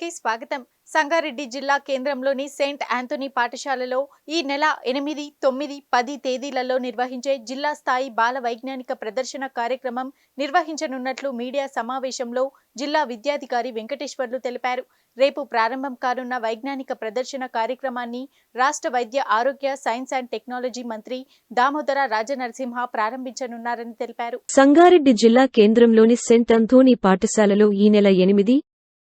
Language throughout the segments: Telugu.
కి స్వాగతం. సంగారెడ్డి జిల్లా కేంద్రంలోని సెయింట్ ఆంథోనీ పాఠశాలలో ఈ నెల ఎనిమిది తొమ్మిది పది తేదీలలో నిర్వహించే జిల్లా స్థాయి బాల వైజ్ఞానిక ప్రదర్శన కార్యక్రమం నిర్వహించనున్నట్లు మీడియా సమావేశంలో జిల్లా విద్యాధికారి వెంకటేశ్వర్లు తెలిపారు. రేపు ప్రారంభం కానున్న వైజ్ఞానిక ప్రదర్శన కార్యక్రమాన్ని రాష్ట్ర వైద్య ఆరోగ్య సైన్స్ అండ్ టెక్నాలజీ మంత్రి దామోదర రాజనరసింహ ప్రారంభించనున్నారని తెలిపారు. సంగారెడ్డి జిల్లా కేంద్రంలోని సెంట్ అంథోనీ పాఠశాలలో ఈ నెల ఎనిమిది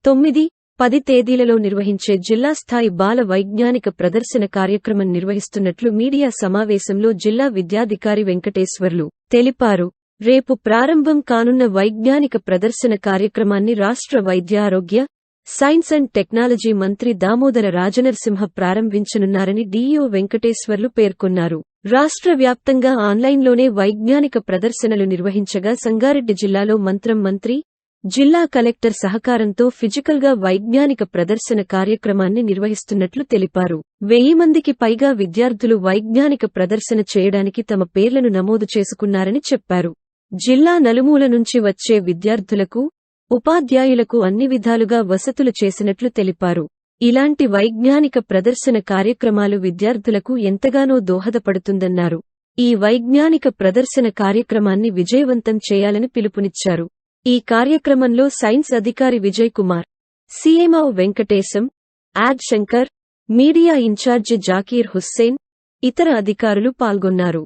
తొమ్మిది పది తేదీలలో నిర్వహించే జిల్లా స్థాయి బాల వైజ్ఞానిక ప్రదర్శన కార్యక్రమం నిర్వహిస్తున్నట్లు మీడియా సమావేశంలో జిల్లా విద్యాధికారి వెంకటేశ్వర్లు తెలిపారు. రేపు ప్రారంభం కానున్న వైజ్ఞానిక ప్రదర్శన కార్యక్రమాన్ని రాష్ట్ర వైద్యారోగ్య సైన్స్ అండ్ టెక్నాలజీ మంత్రి దామోదర రాజనరసింహ ప్రారంభించనున్నారని డీఈఓ వెంకటేశ్వర్లు పేర్కొన్నారు. రాష్ట్ర వ్యాప్తంగా ఆన్లైన్లోనే వైజ్ఞానిక ప్రదర్శనలు నిర్వహించగా సంగారెడ్డి జిల్లాలో మంత్రం మంత్రి జిల్లా కలెక్టర్ సహకారంతో ఫిజికల్గా వైజ్ఞానిక ప్రదర్శన కార్యక్రమాన్ని నిర్వహిస్తున్నట్లు తెలిపారు. వెయ్యి మందికి పైగా విద్యార్థులు వైజ్ఞానిక ప్రదర్శన చేయడానికి తమ పేర్లను నమోదు చేసుకున్నారని చెప్పారు. జిల్లా నలుమూల నుంచి వచ్చే విద్యార్థులకు ఉపాధ్యాయులకు అన్ని విధాలుగా వసతులు చేసినట్లు తెలిపారు. ఇలాంటి వైజ్ఞానిక ప్రదర్శన కార్యక్రమాలు విద్యార్థులకు ఎంతగానో దోహదపడుతుందన్నారు. ఈ వైజ్ఞానిక ప్రదర్శన కార్యక్రమాన్ని విజయవంతం చేయాలని పిలుపునిచ్చారు. ఈ కార్యక్రమంలో సైన్స్ అధికారి Vijay Kumar CMO Venkatesham and Shankar media incharge Zakir Hussain ఇతర అధికారులు పాల్గొన్నారు.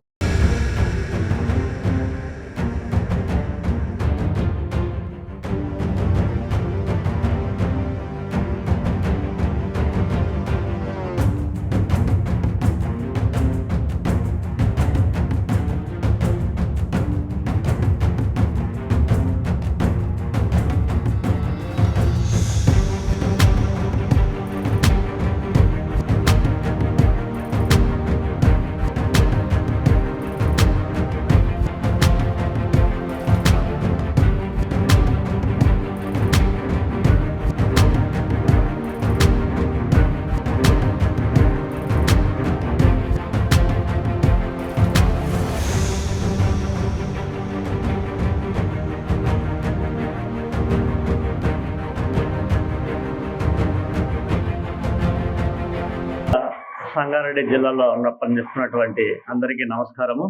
సంగారెడ్డి జిల్లాలో ఉన్న పనిచేస్తున్నటువంటి అందరికీ నమస్కారము.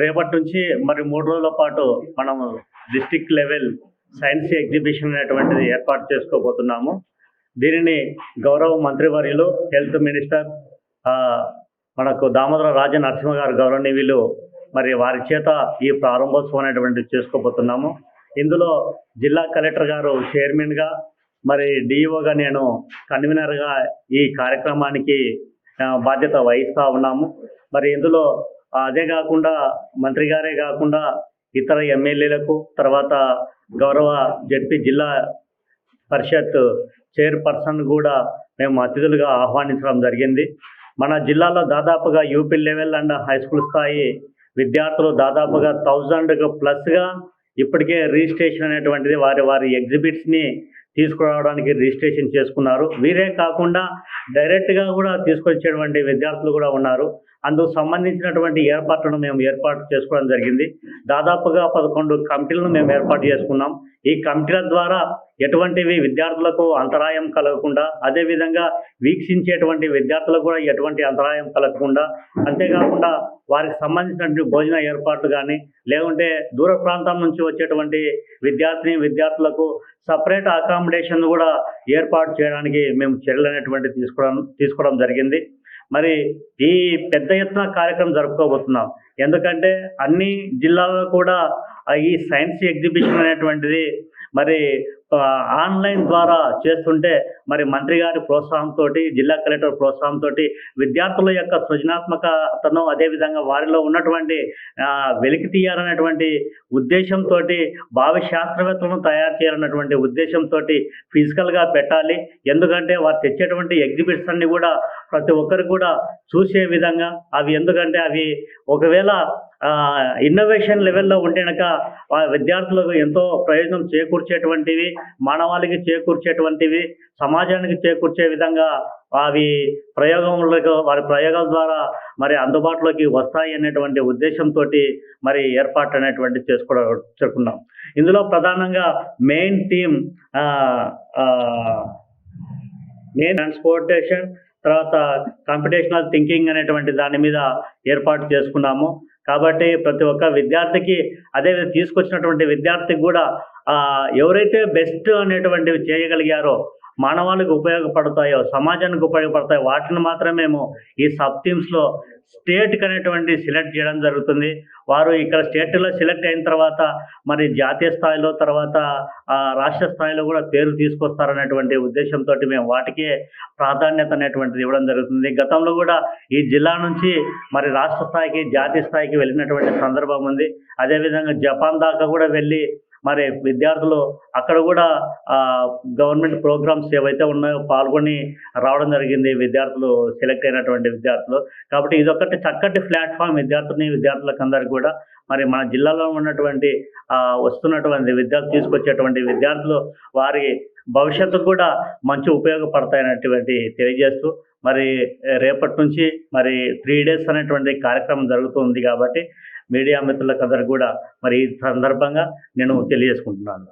రేపటి నుంచి మరి మూడు రోజుల పాటు మనము డిస్టిక్ లెవెల్ సైన్స్ ఎగ్జిబిషన్ అనేటువంటిది ఏర్పాటు చేసుకోబోతున్నాము. దీనిని గౌరవ మంత్రివర్యులు హెల్త్ మినిస్టర్ మనకు దామోదర రాజ నరసింహ గారు గౌరవనీయులు మరి వారి చేత ఈ ప్రారంభోత్సవం అనేటువంటిది చేసుకోబోతున్నాము. ఇందులో జిల్లా కలెక్టర్ గారు చైర్మన్గా మరి డిఈఓగా నేను కన్వీనర్గా ఈ కార్యక్రమానికి బాధ్యత వహిస్తూ ఉన్నాము. మరి ఇందులో అదే కాకుండా మంత్రి గారే కాకుండా ఇతర ఎమ్మెల్యేలకు తర్వాత గౌరవ జడ్పీ జిల్లా పరిషత్ చైర్పర్సన్ కూడా మేము అతిథులుగా ఆహ్వానించడం జరిగింది. మన జిల్లాలో దాదాపుగా UP level and high school స్థాయి విద్యార్థులు దాదాపుగా థౌజండ్కు ప్లస్గా ఇప్పటికే రిజిస్ట్రేషన్ అనేటువంటిది వారి వారి ఎగ్జిబిట్స్ని తీసుకురావడానికి రిజిస్ట్రేషన్ చేసుకున్నారు. వీరే కాకుండా డైరెక్ట్గా కూడా తీసుకొచ్చేటువంటి విద్యార్థులు కూడా ఉన్నారు. అందుకు సంబంధించినటువంటి ఏర్పాట్లను మేము ఏర్పాటు చేసుకోవడం జరిగింది. దాదాపుగా పదకొండు కమిటీలను మేము ఏర్పాటు చేసుకున్నాం. ఈ కమిటీల ద్వారా ఎటువంటివి విద్యార్థులకు అంతరాయం కలగకుండా అదేవిధంగా వీక్షించేటువంటి విద్యార్థులకు కూడా ఎటువంటి అంతరాయం కలగకుండా అంతేకాకుండా వారికి సంబంధించినటువంటి భోజన ఏర్పాట్లు కానీ లేకుంటే దూర ప్రాంతం నుంచి వచ్చేటువంటి విద్యార్థిని విద్యార్థులకు సపరేట్ అకామిడేషన్ కూడా ఏర్పాటు చేయడానికి మేము చర్యలు అనేటువంటి తీసుకోవడం తీసుకోవడం జరిగింది. మరి ఈ పెద్ద ఎత్తున కార్యక్రమం జరుపుకోబోతున్నాం. ఎందుకంటే అన్ని జిల్లాల్లో కూడా ఈ సైన్స్ ఎగ్జిబిషన్ అనేటువంటిది మరి ఆన్లైన్ ద్వారా చేస్తుంటే మరి మంత్రి గారి ప్రోత్సాహంతో జిల్లా కలెక్టర్ ప్రోత్సాహంతో విద్యార్థుల యొక్క సృజనాత్మకతను అదేవిధంగా వారిలో ఉన్నటువంటి వెలికి తీయాలనేటువంటి ఉద్దేశంతో భావి శాస్త్రవేత్తలను తయారు చేయాలన్నటువంటి ఉద్దేశంతో ఫిజికల్గా పెట్టాలి. ఎందుకంటే వారు తెచ్చేటువంటి ఎగ్జిబిట్స్ అన్ని కూడా ప్రతి ఒక్కరు కూడా చూసే విధంగా అవి ఎందుకంటే అవి ఒకవేళ ఇన్నోవేషన్ లెవెల్లో ఉంటే కనుక విద్యార్థులకు ఎంతో ప్రయోజనం చేకూర్చేటువంటివి మానవాళికి చేకూర్చేటువంటివి సమాజానికి చేకూర్చే విధంగా అవి ప్రయోగంలో వారి ప్రయోగాల ద్వారా మరి అందుబాటులోకి వస్తాయి అనేటువంటి ఉద్దేశంతో మరి ఏర్పాటు అనేటువంటి చేసుకోవడం చేసుకున్నాం. ఇందులో ప్రధానంగా మెయిన్ థీమ్ మెయిన్ ట్రాన్స్పోర్టేషన్ తర్వాత కంపిటేషనల్ థింకింగ్ అనేటువంటి దాని మీద ఏర్పాటు చేసుకున్నాము. కాబట్టి ప్రతి ఒక్క విద్యార్థికి అదే తీసుకొచ్చినటువంటి విద్యార్థికి కూడా ఎవరైతే బెస్ట్ అనేటువంటివి చేయగలిగారో మానవాళికి ఉపయోగపడతాయో సమాజానికి ఉపయోగపడతాయో వాటిని మాత్రమే మేము ఈ సబ్ టీమ్స్లో స్టేట్కి అనేటువంటి సెలెక్ట్ చేయడం జరుగుతుంది. వారు ఇక్కడ స్టేట్లో సెలెక్ట్ అయిన తర్వాత మరి జాతీయ స్థాయిలో తర్వాత రాష్ట్ర స్థాయిలో కూడా పేరు తీసుకొస్తారనేటువంటి ఉద్దేశంతో మేము వాటికే ప్రాధాన్యత అనేటువంటిది ఇవ్వడం జరుగుతుంది. గతంలో కూడా ఈ జిల్లా నుంచి మరి రాష్ట్ర స్థాయికి జాతీయ స్థాయికి వెళ్ళినటువంటి సందర్భం ఉంది. అదేవిధంగా జపాన్ దాకా కూడా వెళ్ళి మరి విద్యార్థులు అక్కడ కూడా గవర్నమెంట్ ప్రోగ్రామ్స్ ఏవైతే ఉన్నాయో పాల్గొని రావడం జరిగింది విద్యార్థులు సెలెక్ట్ అయినటువంటి విద్యార్థులు. కాబట్టి ఇదొకటి చక్కటి ప్లాట్ఫామ్ విద్యార్థులని విద్యార్థులకు అందరికీ కూడా మరి మన జిల్లాలో ఉన్నటువంటి వస్తున్నటువంటి విద్యార్థులు తీసుకొచ్చేటువంటి విద్యార్థులు వారి భవిష్యత్తు కూడా మంచి ఉపయోగపడతాయనేటువంటి తెలియజేస్తూ మరి రేపటి నుంచి మరి త్రీ డేస్ అనేటువంటి కార్యక్రమం జరుగుతుంది కాబట్టి మీడియా మిత్రులకు అందరికి కూడా మరి ఈ సందర్భంగా నేను తెలియజేసుకుంటున్నాను.